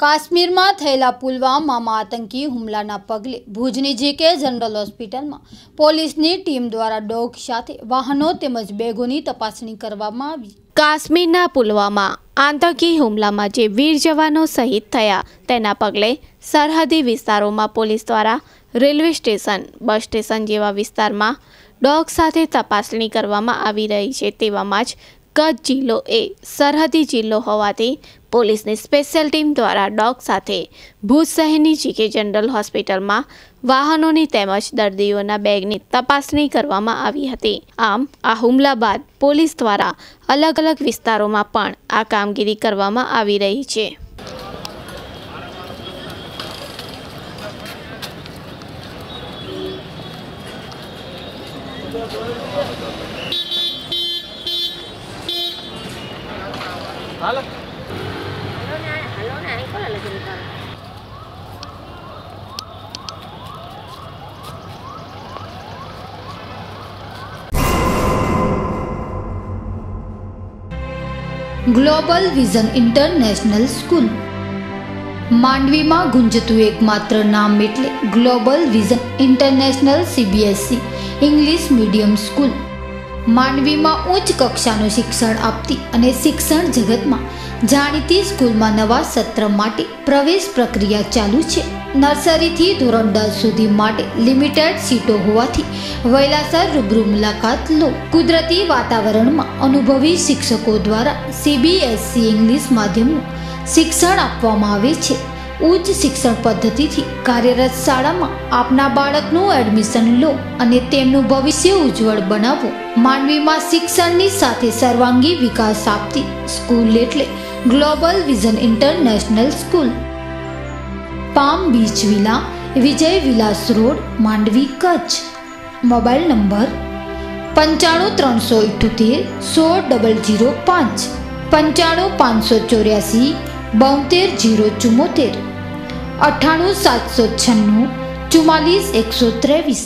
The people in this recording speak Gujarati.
કાશ્મીરમાં થયેલા પુલવામામાં આતંકી હુમલાના પગલે ભુજની જીકે જનરલ હોસ્પિટલમાં પોલીસની ટીમ દ્વારા ડોગ સાથે વાહનો તેમજ બેગોની તપાસણી કરવામાં આવી. કાશ્મીરના પુલવામા આતંકી હુમલામાં જે વીર જવાનો શહીદ થયા તેના પગલે સરહદી વિસ્તારોમાં પોલીસ દ્વારા રેલવે સ્ટેશન, બસ સ્ટેશન જેવા વિસ્તારમાં ડોગ સાથે તપાસણી કરવામાં આવી રહી છે તેવામાં જ કચ્છ જિલ્લો એ સરહદી જિલ્લો હોવાથી પોલીસની સ્પેશિયલ ટીમ દ્વારા ડોગ સાથે ભુજ શહેરની જીકે જનરલ હોસ્પિટલમાં વાહનોની તેમજ દર્દીઓના બેગની તપાસણી કરવામાં આવી હતી. આમ, આ હુમલા બાદ પોલીસ દ્વારા અલગ અલગ વિસ્તારોમાં પણ આ કામગીરી કરવામાં આવી રહી છે. Global vision international school. માંડવીમાં ગુંજતું એકમાત્ર નામ એટલે global vision international CBSC English medium school. માંડવીમાં ઉચ્ચ કક્ષાનું શિક્ષણ આપતી અને શિક્ષણ જગતમાં જાણીતી સ્કૂલમાં નવા સત્ર માટે પ્રવેશ પ્રક્રિયા ચાલુ છે. નર્સરીથી ધોરણ દસ સુધી માટે લિમિટેડ સીટો હોવાથી વૈલાસર રૂબરૂ મુલાકાત લો. કુદરતી વાતાવરણમાં અનુભવી શિક્ષકો દ્વારા સીબીએસસી ઇંગ્લિશ માધ્યમનું શિક્ષણ આપવામાં આવે છે. ઉચ્ચ શિક્ષણ પદ્ધતિથી કાર્યરત શાળામાં આપના બાળકનું એડમિશન લો અને તેમનું ભવિષ્ય ઉજ્જવળ બનાવો. માનવીમાં શિક્ષણની સાથે સર્વાંગી વિકાસ આપતી સ્કૂલ એટલે global vision international school palm beach villa, Vijay Vilas road, Mandvi Kutch. Mobile number પંચાણું ત્રણસો ઇઠ્યોતેર, સોળ ડબલ જીરો પાંચ. પંચાણું પાંચસો ચોર્યાસી બોતેર જીરો ચુમ્મોતેર અઠ્ઠાણું સાતસો છન્નું ચુમ્માલીસ એકસો ત્રેવીસ.